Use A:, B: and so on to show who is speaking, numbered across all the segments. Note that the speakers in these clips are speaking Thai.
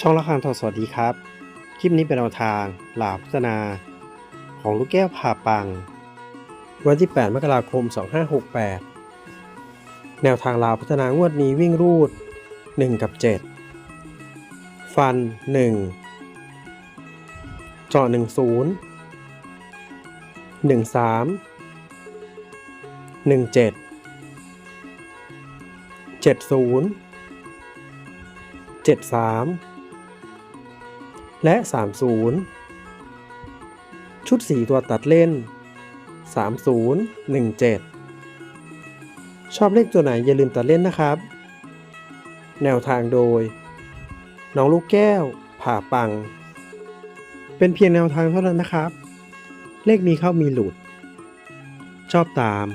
A: ช่องละครทอสวัสดีครับ คลิปนี้เป็นแนวทางหลาพัฒนา ของลูกแก้วผ่าปัง วันที่ 8 มกราคม 2568 แนวทางลาวพัฒนางวดนี้วิ่งรูด 1 กับ 7 ฟัน 1 เจาะ 1 0 1 3 1 7 7 0 73 และ 30 ชุด 4 ตัวตัดเล่น 30 17 ชอบเลขตัวไหนอย่าลืมตัดเล่นนะครับ แนวทางโดย น้องลูกแก้ว ผ่าปัง เป็นเพียงแนวทางเท่านั้นนะครับ เลขมีเข้ามีหลุด ชอบตาม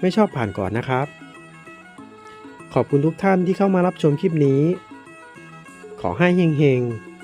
A: ไม่ชอบผ่านก่อนนะครับ ขอบคุณทุกท่านที่เข้ามารับชมคลิปนี้ ขอให้เฮงๆ